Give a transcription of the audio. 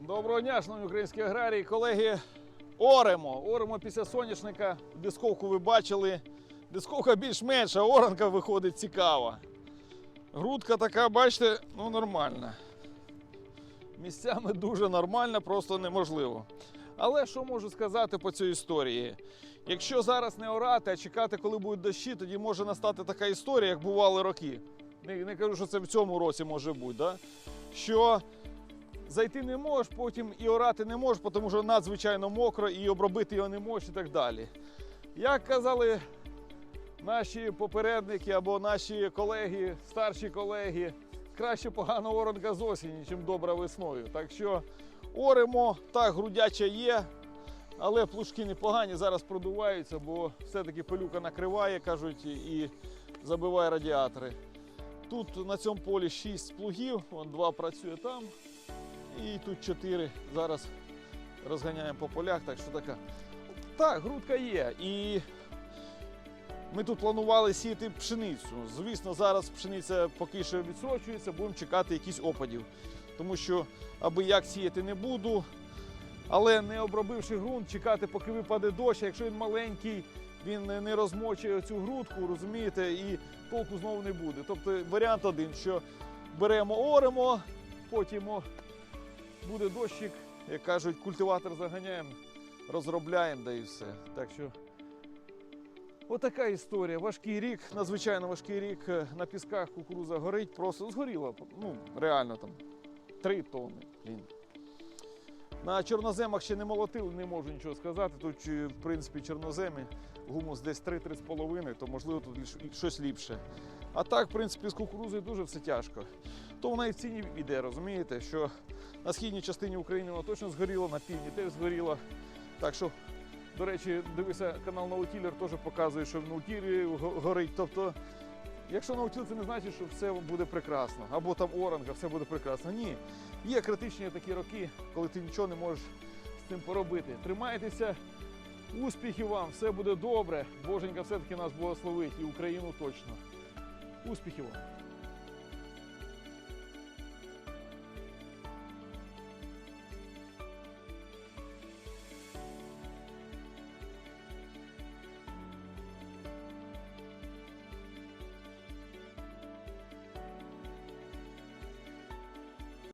Доброго дня, шановні українські аграрії, колеги. Оремо. Оремо після соняшника. Дисковку ви бачили. Дисковка більш-менш, а оранка виходить цікава. Грудка така, бачите, ну нормальна. Місцями дуже нормальна, просто неможливо. Але що можу сказати по цій історії? Якщо зараз не орати, а чекати, коли будуть дощі, тоді може настати така історія, як бували роки. Не, не кажу, що це в цьому році може бути, да? що зайти не можеш, потім і орати не можеш, тому що надзвичайно мокро, і обробити його не можеш і так далі. Як казали наші попередники або наші колеги, старші колеги, краще погана оранка з осені, ніж добра весною. Так що оремо, так, грудяча є, але плужки непогані, зараз продуваються, бо все-таки пилюка накриває, кажуть, і забиває радіатори. Тут на цьому полі 6 плугів, вон два працює там, і тут 4. Зараз розганяємо по полях, так що така. Так, грудка є. І ми тут планували сіяти пшеницю. Звісно, зараз пшениця поки що відсрочується, будемо чекати якісь опадів. Тому що аби як сіяти не буду. Але не обробивши ґрунт, чекати, поки випаде дощ, якщо він маленький, він не- розмочує цю грудку, розумієте, і толку знову не буде. Тобто варіант один, що беремо, оремо, потім буде дощик, як кажуть, культиватор заганяємо, розробляємо, да і все. Так що отака історія. Важкий рік, надзвичайно важкий рік. Е, На пісках кукуруза горить, просто згоріла. Ну, реально там 3 тонни. На чорноземах ще не молотили, не можу нічого сказати. Тут, е, в принципі, чорноземи, гумус десь 3-3,5, то можливо тут щось ліпше. А так, в принципі, з кукурузою дуже все тяжко. То вона і в ціні йде, розумієте, що на східній частині України вона точно згоріла, на півдні теж згоріла. Так що, до речі, дивися, канал Наутілер теж показує, що в Наутілі горить. Тобто, якщо Наутіл, це не значить, що все буде прекрасно. Або там оранга, все буде прекрасно. Ні. Є критичні такі роки, коли ти нічого не можеш з цим поробити. Тримайтеся, успіхів вам, все буде добре. Боженька все-таки нас благословить і Україну точно. Успіхів вам!